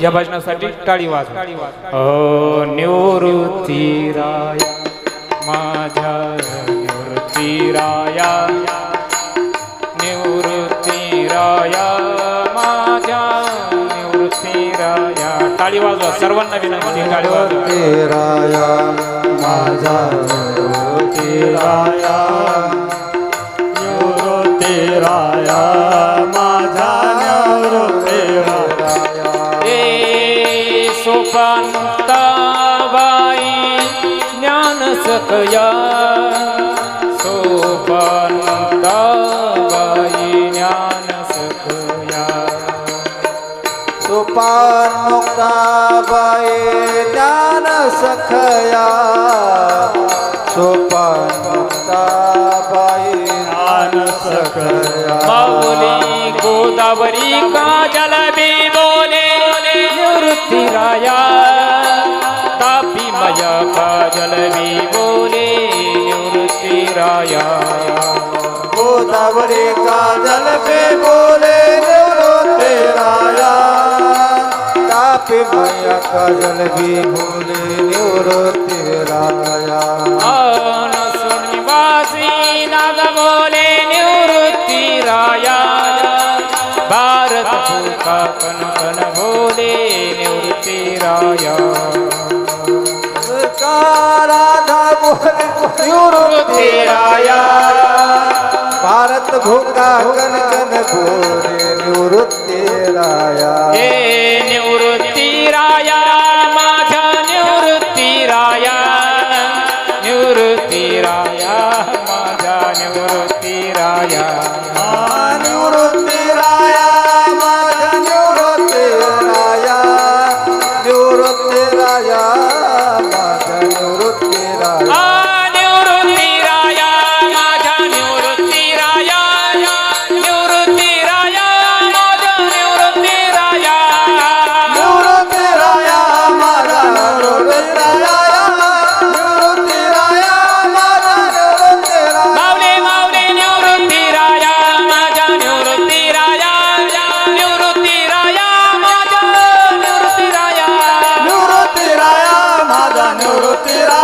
या भजनासाठी टाळी was oh निवृत्ती राया माझ्या निवृत्ती राया. निवृत्ती राया माझ्या निवृत्ती राया. टाळी वाजवा सर्वांना विनंती टाळी वाजवा. राया माझा तेराया सोपानताबाई ज्ञान सकया सोपानताबाई ज्ञान सकया सोपान मुक्ताबाई ज्ञान सखया। सोपान मुक्ताबाई ज्ञान सखया। माऊली गोदावरी काजल बी बोले निवृत्ती राया तापी मया काजल बी बोले निवृत्ती राया गोदावरी काजल पे बोले तेराया तापी मैया काजल भी बोले तेराया आन सुनिवासी नाग बोले निवृत्ती राया भारत कन कन बोले निवृत्ती निवृत्तीराया। भारत भोगा कनकन गोरे निवृत्तीराया। हे निवृत्तीराया माझ्या निवृत्तीराया। निवृत्तीराया माझा निवृत्ती মূর্তিরা